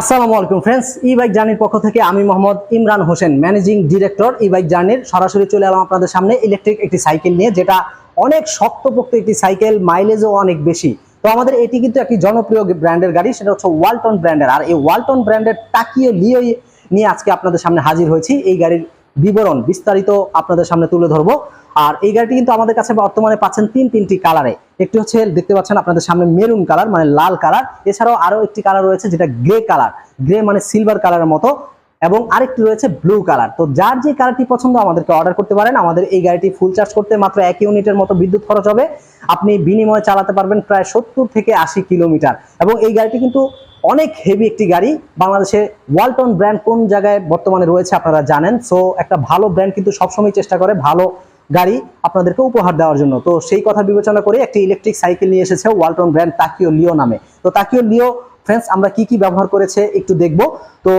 আসসালামু আলাইকুম ফ্রেন্ডস ই বাইক জার্নির পক্ষ থেকে আমি Mohammad Imran Hossain managing director E bike জার্নির সরাসরি চলে এলাম আপনাদের সামনে ইলেকট্রিক একটি সাইকেল নিয়ে, যেটা অনেক শক্তপোক্ত একটি সাইকেল মাইলেজও অনেক বেশি। তো আমাদের এটি কিন্তু একটি জনপ্রিয় ব্র্যান্ডের গাড়ি, সেটা হচ্ছে ওয়ালটন ব্র্যান্ডের আর এই ওয়ালটন ব্র্যান্ডের টাকিও লিও নিয়ে আজকে আপনাদের সামনে হাজির হয়েছি। এই গাড়ির বিবরণ বিস্তারিত আপনাদের সামনে তুলে ধরবো। আর এই গাড়িটি কিন্তু আমাদের কাছে বর্তমানে পাচ্ছেন তিন তিনটি কালারে। একটি হচ্ছে, দেখতে পাচ্ছেন আপনাদের সামনে মেরুন কালার মানে লাল কালার। এছাড়াও আরও একটি কালার রয়েছে, যেটা গ্রে কালার। গ্রে মানে সিলভার কালারের মতো। এবং আরেকটি রয়েছে ব্লু কালার। তো যার যে কালারটি পছন্দ আমাদেরকে অর্ডার করতে পারেন। আমাদের এই গাড়িটি ফুল চার্জ করতে মাত্র এক ইউনিটের মতো বিদ্যুৎ খরচ হবে। আপনি বিনিময়ে চালাতে পারবেন প্রায় সত্তর থেকে আশি কিলোমিটার। এবং এই গাড়িটি কিন্তু অনেক হেভি একটি গাড়ি বাংলাদেশে ওয়ালটন ব্র্যান্ড কোন জায়গায় বর্তমানে রয়েছে আপনারা জানেন। সো একটা ভালো ব্র্যান্ড কিন্তু সবসময় চেষ্টা করে ভালো গাড়ি আপনাদেরকে উপহার দেওয়ার জন্য। তো সেই কথা বিবেচনা করে একটি ইলেকট্রিক সাইকেল নিয়ে এসেছে ওয়ালটন ব্র্যান্ড তাকিও লিও নামে। তো তাকিও লিও ফ্রেন্ডস আমরা কি কি ব্যবহার করেছে একটু দেখব। তো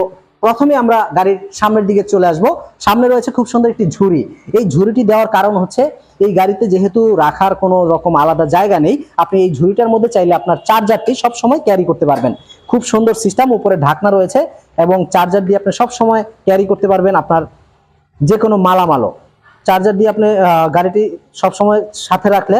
প্রথমে আমরা গাড়ির সামনের দিকে চলে আসব। সামনে রয়েছে খুব সুন্দর একটি ঝুড়ি। এই ঝুড়িটি দেওয়ার কারণ হচ্ছে, এই গাড়িতে যেহেতু রাখার কোনো রকম আলাদা জায়গা নেই, আপনি এই ঝুড়িটার মধ্যে চাইলে আপনার চার্জারটি সবসময় ক্যারি করতে পারবেন। খুব সুন্দর সিস্টেম, উপরে ঢাকনা রয়েছে এবং চার্জার দিয়ে আপনি সব সময় ক্যারি করতে পারবেন আপনার যে কোনো মালামালও। চার্জার দিয়ে আপনি গাড়িটি সবসময় সাথে রাখলে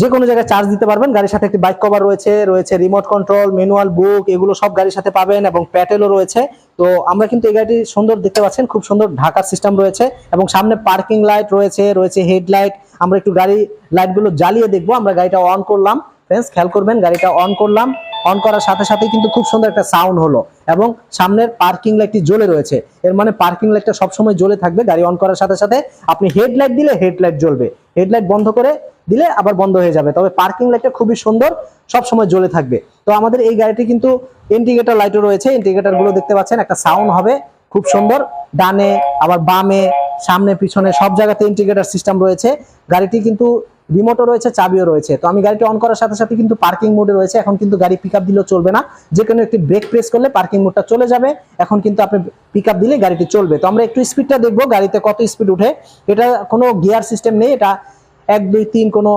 যে কোনো জায়গায় চার্জ দিতে পারবেন। গাড়ির সাথে একটি বাইক কভার রয়েছে রয়েছে রিমোট কন্ট্রোল ম্যানুয়াল বুক এগুলো সব গাড়ির সাথে পাবেন এবং প্যাটেলও রয়েছে। তো আমরা কিন্তু এই গাড়িটি সুন্দর দেখতে পাচ্ছেন, খুব সুন্দর ঢাকার সিস্টেম রয়েছে এবং সামনে পার্কিং লাইট রয়েছে রয়েছে হেডলাইট আমরা একটু গাড়ি লাইটগুলো জ্বালিয়ে দেখব, আমরা গাড়িটা অন করলাম। ফ্রেন্ডস খেয়াল করবেন, গাড়িটা অন করলাম। অন করার সাথে সাথে কিন্তু খুব সুন্দর একটা সাউন্ড হলো এবং সামনের পার্কিং লাইটটি জ্বলে রয়েছে। এর মানে পার্কিং লাইটটা সবসময় জ্বলে থাকবে। গাড়ি অন করার সাথে সাথে আপনি হেডলাইট দিলে হেডলাইট জ্বলবে। হেডলাইট বন্ধ করে দিলে আবার বন্ধ হয়ে যাবে। তবে পার্কিং লাইটটা খুবই সুন্দর সব সময় জ্বলে থাকবে। তো আমাদের এই গাড়িটি কিন্তু ইন্ডিকেটর লাইটও রয়েছে। ইন্ডিকেটরগুলো দেখতে পাচ্ছেন, একটা সাউন্ড হবে, খুব সুন্দর। ডানে, আবার বামে, সামনে, পিছনে, সব জায়গাতে ইন্ডিকেটর সিস্টেম রয়েছে। গাড়িটি কিন্তু রিমোটও রয়েছে, চাবিও রয়েছে। তো আমি গাড়িটি অন করার সাথে সাথে কিন্তু পার্কিং মোডে রয়েছে। এখন কিন্তু গাড়ি পিক আপ দিলেও চলবে না। যে কোনো একটি ব্রেক প্রেস করলে পার্কিং মোডটা চলে যাবে। এখন কিন্তু আপনি পিক আপ দিলে গাড়িটি চলবে। তো আমরা একটু স্পিডটা দেখব, গাড়িতে কত স্পিড উঠে। এটা কোনো গিয়ার সিস্টেম নেই, এটা এক, দুই, তিন কোনো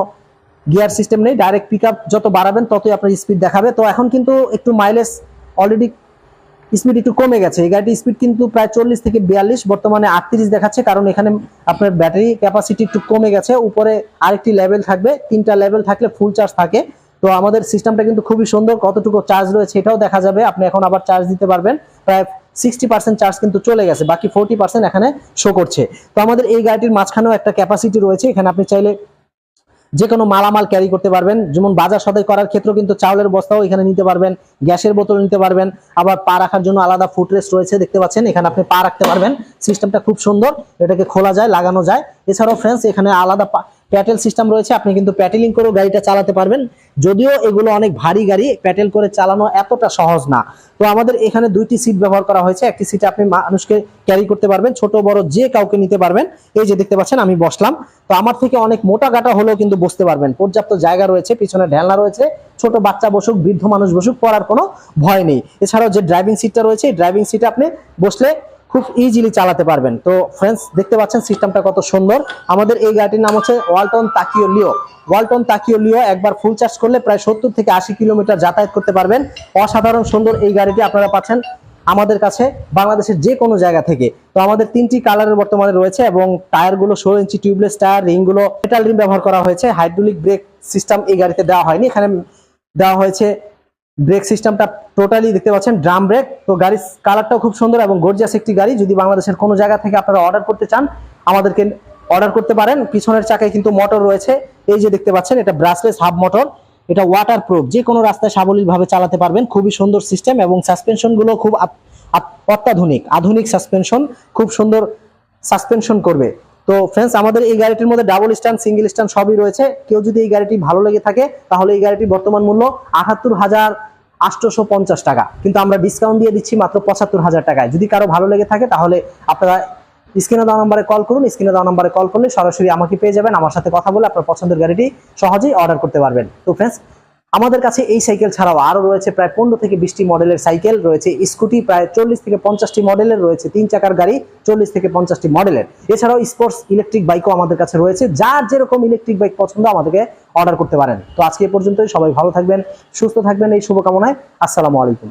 গিয়ার সিস্টেম নেই। ডাইরেক্ট পিক যত বাড়াবেন ততই আপনার স্পিড দেখাবে। তো এখন কিন্তু একটু মাইলেজ অলরেডি স্পিড একটু কমে গেছে। এই গাড়িটির স্পিড কিন্তু প্রায় চল্লিশ থেকে বিয়াল্লিশ, বর্তমানে আটত্রিশ দেখাচ্ছে, কারণ এখানে আপনার ব্যাটারি ক্যাপাসিটি একটু কমে গেছে। উপরে আরেকটি লেভেল থাকবে, তিনটা লেভেল থাকলে ফুল চার্জ থাকে। তো আমাদের সিস্টেমটা কিন্তু খুবই সুন্দর, কতটুকু চার্জ রয়েছে এটাও দেখা যাবে। আপনি এখন আবার চার্জ দিতে পারবেন, প্রায় সিক্সটি পার্সেন্ট চার্জ কিন্তু চলে গেছে, বাকি ফোরটি পার্সেন্ট এখানে শো করছে। তো আমাদের এই গাড়িটির মাঝখানেও একটা ক্যাপাসিটি রয়েছে, এখানে আপনি চাইলে যে কোনো মালামাল ক্যারি করতে পারবেন। যেমন বাজার সদাই করার ক্ষেত্রেও কিন্তু চাউলের বস্তাও এখানে নিতে পারবেন, গ্যাসের বোতল নিতে পারবেন, আবার পা রাখার জন্য আলাদা ফুটরেস্ট রয়েছে, দেখতে পাচ্ছেন, এখানে আপনি পা রাখতে পারবেন। সিস্টেমটা খুব সুন্দর, এটাকে খোলা যায়, লাগানো যায়। এছাড়াও ফ্রেন্ডস এখানে আলাদা প্যাটেল সিস্টেম রয়েছে, আপনি কিন্তু প্যাটেলিং করেও গাড়িটা চালাতে পারবেন। যদিও এগুলো অনেক ভারী গাড়ি, প্যাটেল করে চালানো এতটা সহজ না। তো আমাদের এখানে দুইটি সিট ব্যবহার করা হয়েছে, একটি সিটে আপনি মানুষকে ক্যারি করতে পারবেন, ছোট, বড় যে কাউকে নিতে পারবেন। এই যে দেখতে পাচ্ছেন, আমি বসলাম। তো আমার থেকে অনেক মোটা গাটা হলেও কিন্তু বসতে পারবেন। পর্যাপ্ত জায়গা রয়েছে, পিছনে ঢেলনা রয়েছে, ছোট বাচ্চা বসুক, বৃদ্ধ মানুষ বসুক, পড়ার কোনো ভয় নেই। এছাড়াও যে ড্রাইভিং সিটটা রয়েছে, এই ড্রাইভিং সিটে আপনি বসলে খুব ইজিলি চালাতে পারবেন। তো ফ্রেন্ডস দেখতে পাচ্ছেন সিস্টেমটা কত সুন্দর। আমাদের এই গাড়িটির নাম হচ্ছে ওয়ালটন তাকিও লিও। ওয়ালটন তাকিও লিও একবার ফুল চার্জ করলে প্রায় সত্তর থেকে আশি কিলোমিটার যাতায়াত করতে পারবেন। অসাধারণ সুন্দর এই গাড়িটি আপনারা পাচ্ছেন আমাদের কাছে বাংলাদেশের যে কোনো জায়গা থেকে। তো আমাদের তিনটি কালারের বর্তমানে রয়েছে এবং টায়ারগুলো ষোলো ইঞ্চি টিউবলেস টায়ার, রিংগুলো মেটাল রিং ব্যবহার করা হয়েছে। হাইড্রোলিক ব্রেক সিস্টেম এই গাড়িতে দেওয়া হয়নি। এখানে দেওয়া হয়েছে ব্রেক সিস্টেমটা টোটালি দেখতে পাচ্ছেন ড্রাম ব্রেক তো গাড়ির কালারটাও খুব সুন্দর এবং গর্জিয়াস একটি গাড়ি। যদি বাংলাদেশের কোনো জায়গা থেকে আপনারা অর্ডার করতে চান, আমাদেরকে অর্ডার করতে পারেন। পিছনের চাকায় কিন্তু মোটর রয়েছে। এই যে দেখতে পাচ্ছেন, এটা ব্রাসলেস হাব মোটর এটা ওয়াটার প্রুফ যে কোনো রাস্তায় সাবলীলভাবে চালাতে পারবেন। খুবই সুন্দর সিস্টেম এবং সাসপেনশনগুলো খুব অত্যাধুনিক। আধুনিক সাসপেনশন খুব সুন্দর সাসপেনশন করবে। তো ফ্রেন্ডস আমাদের এই গাড়িটির মধ্যে ডাবল স্ট্যান্ড সিঙ্গেল স্ট্যান্ড সবই রয়েছে। কেউ যদি এই গাড়িটি ভালো লেগে থাকে, তাহলে এই গাড়িটি বর্তমান মূল্য আটাত্তর হাজার আটশোশো পঞ্চাশ টাকা। কিন্তু আমরা ডিসকাউন্ট দিয়ে দিচ্ছি মাত্র পঁচাত্তর হাজার টাকায়। যদি কারও ভালো লেগে থাকে, তাহলে আপনারা স্ক্রিনে দেওয়া নাম্বারে কল করুন। স্ক্রিনে দেওয়া নাম্বারে কল করলে সরাসরি আমাকে পেয়ে যাবেন। আমার সাথে কথা বলে আপনার পছন্দের গাড়িটি সহজেই অর্ডার করতে পারবেন। তো ফ্রেন্ডস আমাদের কাছে এই সাইকেল ছাড়াও আরও রয়েছে প্রায় পনেরো থেকে বিশটি মডেলের সাইকেল রয়েছে। স্কুটি প্রায় চল্লিশ থেকে পঞ্চাশটি মডেলের রয়েছে। তিন চাকার গাড়ি চল্লিশ থেকে পঞ্চাশটি মডেলের। এছাড়াও স্পোর্টস ইলেকট্রিক বাইকও আমাদের কাছে রয়েছে। যার যেরকম ইলেকট্রিক বাইক পছন্দ আমাদেরকে অর্ডার করতে পারেন। তো আজকে পর্যন্তই। সবাই ভালো থাকবেন, সুস্থ থাকবেন। এই শুভকামনায় আসসালামু আলাইকুম।